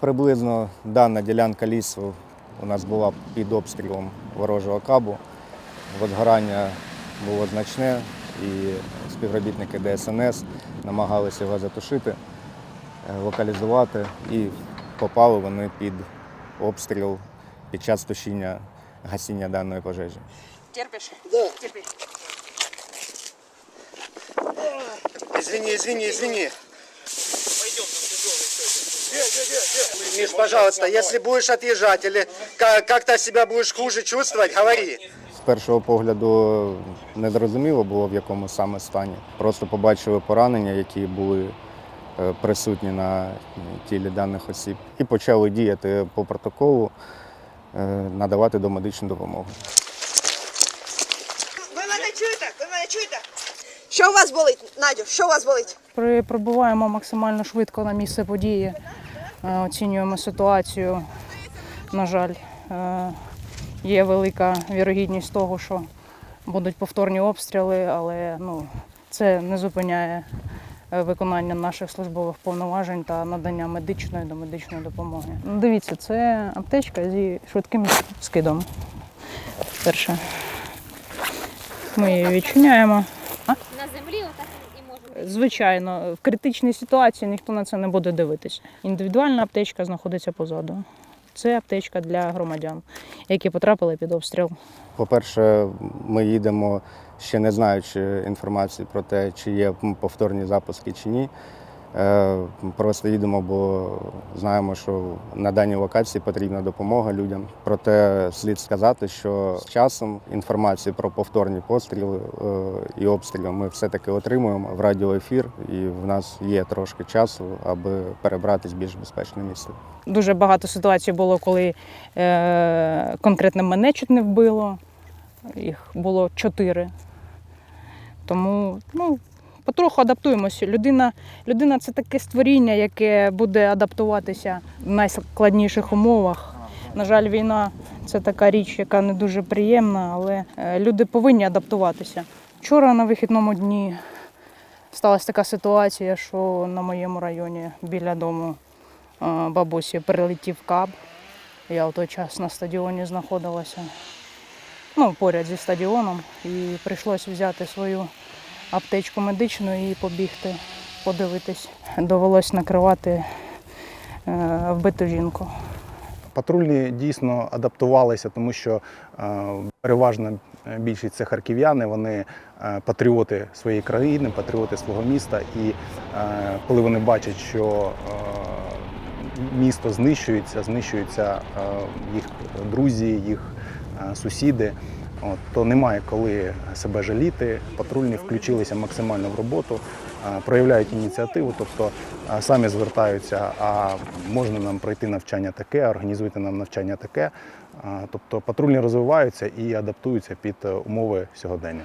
Приблизно дана ділянка лісу у нас була під обстрілом ворожого кабу. Возгорання було значне, і співробітники ДСНС намагалися його затушити, е, локалізувати, і попали вони під обстріл під час тушіння гасіння даної пожежі. Терпишь? Да. Терпи. Извини, извини, извини. Миш, пожалуйста, если будешь отъезжать или ка- как-то себя будешь хуже чувствовать, говори. З першого погляду не зрозуміло було, в якому саме стані. Просто побачили поранення, які були е, присутні на тілі даних осіб, і почали діяти по протоколу, е, надавати домедичну допомогу. Ви мене чуєте? Ви мене чуєте? Що у вас болить, Надю? Що у вас болить? При- Прибуваємо максимально швидко на місце події, оцінюємо ситуацію. На жаль, е, є велика вірогідність того, що будуть повторні обстріли, але ну, це не зупиняє е, виконання наших службових повноважень та надання медичної до медичної допомоги. Ну, Дивіться, це аптечка зі швидким скидом. Перше. Ми її відчиняємо. Звичайно, в критичній ситуації ніхто на це не буде дивитись. Індивідуальна аптечка знаходиться позаду. Це аптечка для громадян, які потрапили під обстріл. По-перше, ми їдемо ще не знаючи інформації про те, чи є повторні запуски чи ні. Е, Просто їдемо, бо знаємо, що на даній локації потрібна допомога людям. Проте слід сказати, що з часом інформацію про повторні постріли е, і обстріли ми все-таки отримуємо в радіоефір, і в нас є трошки часу, аби перебратись в більш безпечне місце. Дуже багато ситуацій було, коли е, конкретно мене чуть не вбило. Їх було чотири. Тому ну, потроху адаптуємося. Людина, людина це таке створіння, яке буде адаптуватися в найскладніших умовах. На жаль, війна це така річ, яка не дуже приємна, але е, люди повинні адаптуватися. Вчора на вихідному дні сталася така ситуація, що на моєму районі біля дому е, бабусі прилетів каб. Я в той час на стадіоні знаходилася ну, поряд зі стадіоном, і прийшлося взяти свою аптечку медичну і побігти, подивитись. Довелось накривати е, вбиту жінку. Патрульні дійсно адаптувалися, тому що е, переважна більшість це харків'яни, вони е, патріоти своєї країни, патріоти свого міста. І коли вони бачать, що місто знищується, знищуються їх друзі, їх сусіди. От, то немає коли себе жаліти. Патрульні включилися максимально в роботу, проявляють ініціативу, тобто самі звертаються, а можна нам пройти навчання таке, організуйте нам навчання таке. Тобто патрульні розвиваються і адаптуються під е, умови сьогодення.